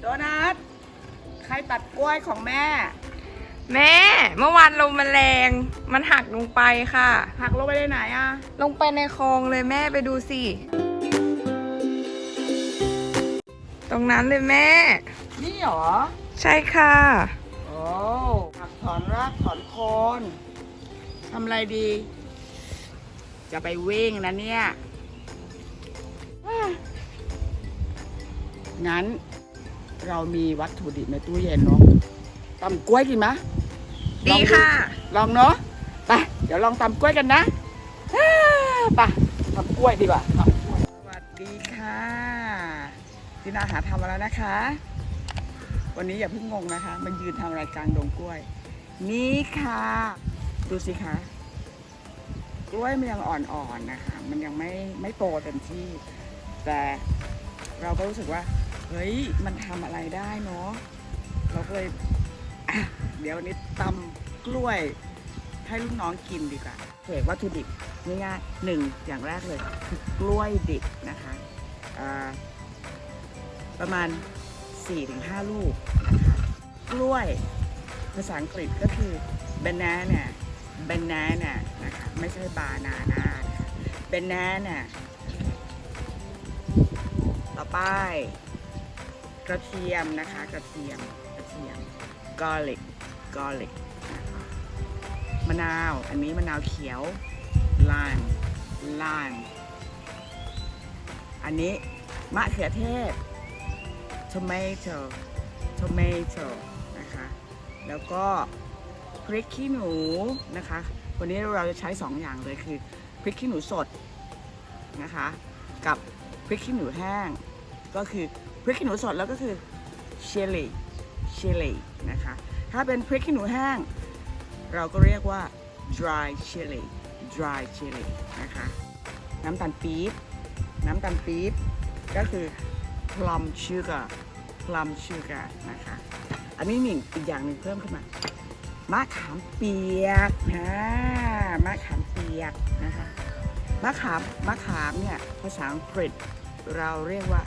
โดนัทใครตัดกล้วยของแม่ แม่ เมื่อวานลมมันแรง มันหักลงไปค่ะ หักลงไปได้ไหนอะ ลงไปในคลองเลยแม่ไปดูสิ ตรงนั้นเลยแม่ นี่เหรอ ใช่ค่ะ โอ้หักถอนรากถอนโคนทำอะไรดี จะไปวิ่งนะเนี่ยอะงั้น เรามีวัตถุดิบในตู้เย็นเนาะตำกล้วยกินไหมะดีค่ะ ลองเนาะไปเดี๋ยวลองตำกล้วยกันนะอ่าไปตำกล้วยดีกว่าตำกล้วยสวัสดีค่ะดินาหาทำมาแล้วนะคะ วันนี้อย่าเพิ่งงงนะคะ มันยืนทำอะไรกลางดงกล้วย นี่ค่ะ ดูสิคะกล้วยมันยังอ่อนๆนะคะ มันยังไม่ไม่โตเต็มที่ แต่เราก็รู้สึกว่า เฮ้ย มันทำอะไรได้เนาะ เราก็เลยเดี๋ยววันนี้ตำกล้วย ให้ลูกน้องกินดีกว่าเอกวัตถุดิบง่ายๆหนึ่งอย่างแรกเลยคือกล้วยดิบนะคะประมาณ 4-5 ลูกนะคะกล้วยภาษาอังกฤษก็คือ banana banana นะคะไม่ใช่ banana นะคะ banana ต่อไป กระเทียมนะคะ กระเทียมกระเทียม garlic garlic นะคะมะนาวอันนี้มะนาวเขียว lime lime อันนี้มะเขือเทศ tomato tomato นะคะ แล้วก็พริกขี้หนูนะคะ วันนี้เราจะใช้สองอย่างเลยคือพริกขี้หนูสดนะคะ กับพริกขี้หนูแห้ง ก็คือ พริกขี้หนูสดแล้วก็คือ chili chili นะคะ ถ้าเป็นพริกขี้หนูแห้ง เราก็เรียกว่า dry chili dry chili นะคะ น้ำตาลปี๊บ น้ำตาลปี๊บ ก็คือ plum sugar plum sugar นะคะ อันนี้มีอีกอย่างหนึ่งเพิ่มขึ้นมามะขามเปียกนะมะขามเปียกนะคะมะขามมะขามเนี่ยภาษาอังกฤษเราเรียกว่า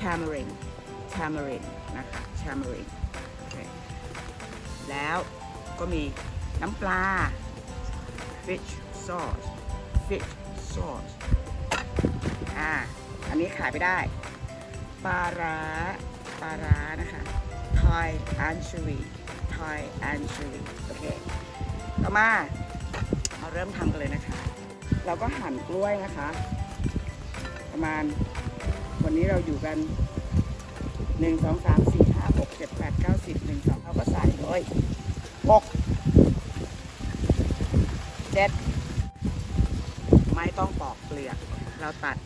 tamarind tamarind นะคะ tamarind โอเคแล้วก็มีน้ำปลา fish sauce fish sauce อ่า อันนี้ขายไม่ได้ ปลาร้า ปลาร้านะคะ Thai anchovy Thai anchovy โอเค ต่อมาเราเริ่มทำกันเลยนะคะ เราก็หั่นกล้วยนะคะ ประมาณ วันนี้เราอยู่กันหนึ่งสองสามสี่ห้าหกเจ็ดแปดเก้าสิบหนึ่งสองเราก็ใส่ร้อยหกเจ็ดไม่ต้องปอกเปลือก เราตัด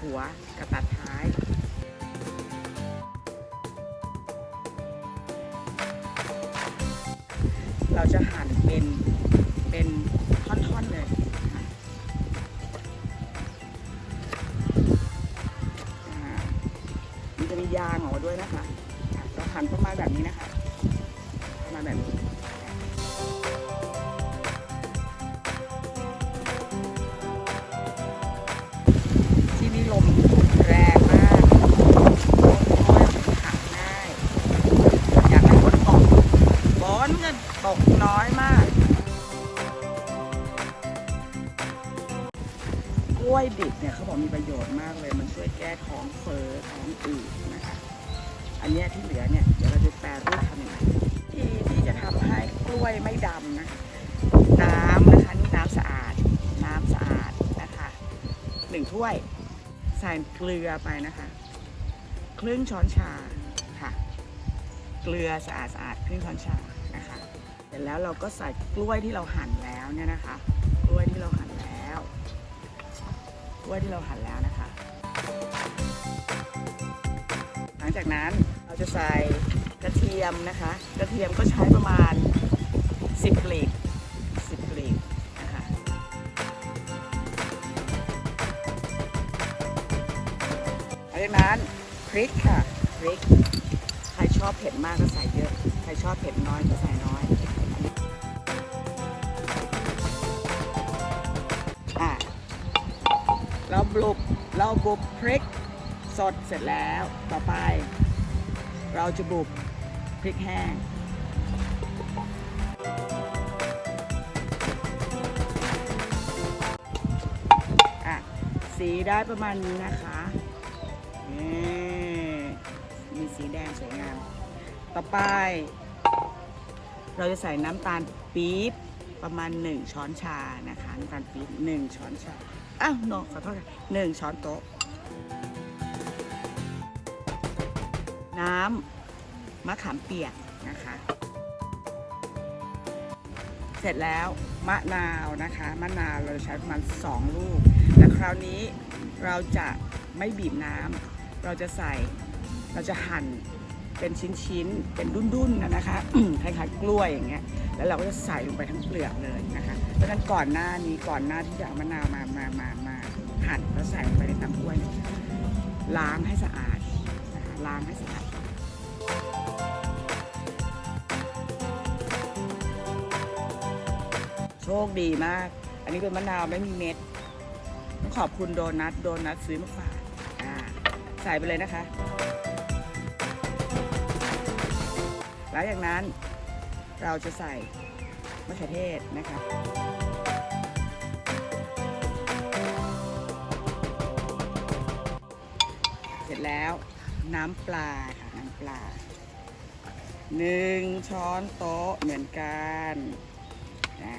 หัวกับตัดท้ายเราจะหั่นเป็นเป็นท่อนๆเลย นะคะอะเราหันประมาณแบบนี้นะคะประมาณแบบนี้ที่นี่ลมแรงมากต้นกล้วยมันหักง่ายอยากให้ฝนตกฝนก็ตกน้อยมาก กล้วยดิบเนี่ยเขาบอกมีประโยชน์มากเลย มันช่วยแก้ท้องเฟ้อท้องอืดนะ อันนี้ที่เหลือเนี่ยเดี๋ยวเราจะแปรรูปทำยังไงที่ที่จะทำให้กล้วยไม่ดำนะน้ำนะคะนี่น้ำสะอาด น้ำสะอาดนะคะหนึ่งถ้วยใส่เกลือไปนะคะครึ่งช้อนชาค่ะ เกลือสะอาดสะอาดครึ่งช้อนชานะคะเสร็จแล้วเราก็ใส่กล้วยที่เราหั่นแล้วเนี่ยนะคะ กล้วยที่เราหั่นแล้ว กล้วยที่เราหั่นแล้วนะคะ ลังจากนั้นเราจะใส่กระเทียมนะคะ กระเทียมก็ใช้ประมาณ 10กลีบ10กลีบนะคะหลังจากนั้นพริกค่ะพริกใครชอบเผ็ดมากก็ใส่เยอะ ใครชอบเผ็ดน้อยก็ใส่น้อยอะเราบุบเราบุบพริก สดเสร็จแล้วต่อไป เราจะบุบพริกแห้งอะสีได้ประมาณนี้นะคะนี่มีสีแดงสวยงาม ต่อไป เราจะใส่น้ำตาลปี๊บประมาณ 1 ช้อนชานะคะน้ำตาลปี๊บ1ช้อนชาอ้าวโนขอโทษค่ะหนึ่งช้อนโต๊ะ น้ำมะขามเปียกนะคะ เสร็จแล้วมะนาวนะคะมะนาวเราใช้ประมาณ2ลูกแต่คราวนี้เราจะไม่บีบน้ำเราจะใส่เราจะหั่นเป็นชิ้นๆ เป็นดุ้นๆนะนะคะคล้ายๆกล้วยอย่างเงี้ย แล้วเราก็จะใส่ลงไปทั้งเปลือกเลยนะคะ เพราะฉะนั้นก่อนหน้านี้ก่อนหน้าที่จะเอามะนาวมามามามาหั่นแล้วใส่ลงไปในน้ำกล้วย ล้างให้สะอาด ล้างให้สะอาดโชคดีมาก อันนี้เป็นมะนาวไม่มีเม็ด ต้องขอบคุณโดนัท โดนัทซื้อมาฝากอ่าใส่ไปเลยนะคะ หลังจากนั้นเราจะใส่มะเขือเทศนะคะเสร็จแล้ว น้ำปลาค่ะน้ำปลาหนึ่งช้อนโต๊ะเหมือนกันอ่า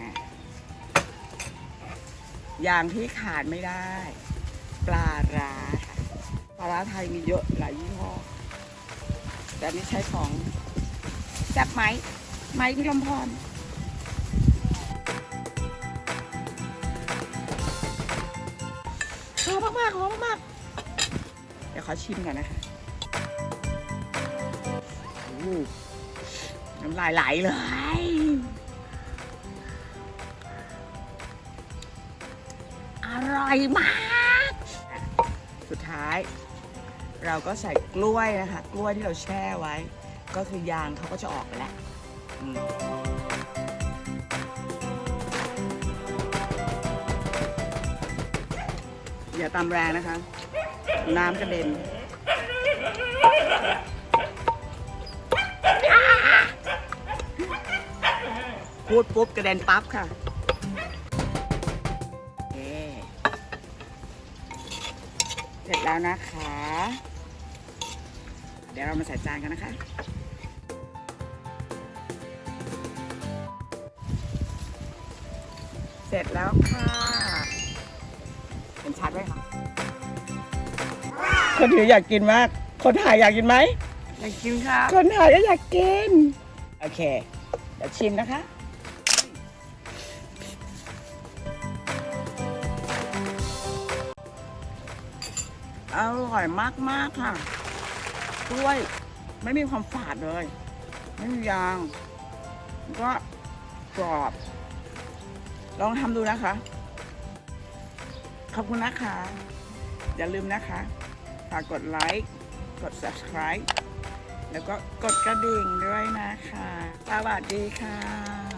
อย่างที่ขาดไม่ได้ ปลาร้าค่ะปลาร้าไทยมีเยอะหลายยี่ห้อแต่นนี้ใช้ของแซ่บไหมไหมพี่ลมพรหอมมากๆหอมมากๆเดี๋ยวขอชิมก่อนนะคะ น้ำลายไหลเลย อร่อยมาก สุดท้าย เราก็ใส่กล้วยนะคะ กล้วยที่เราแช่ไว้ ก็คือยางเขาก็จะออกไปแล้วอืมอย่าตำแรงนะคะ น้ำกระเด็น พูดปุ๊บกระเด็นปั๊บค่ะโอเคเสร็จแล้วนะคะ เดี๋ยวเรามาใส่จานกันนะคะ เสร็จแล้วค่ะเห็นชัดไหมคะคนถืออยากกินมาก คนถ่ายอยากกินไหม อยากกินครับ คนถ่ายก็อยากกิน โอเค เดี๋ยวชิมนะคะ อร่อยมากๆค่ะกล้วยไม่มีความฝาดเลย ไม่มียาง ก็กรอบ ลองทำดูนะคะ ขอบคุณนะคะ อย่าลืมนะคะฝากกดไลค์ กด subscribe แล้วก็กดกระดิ่งด้วยนะคะ สวัสดีค่ะ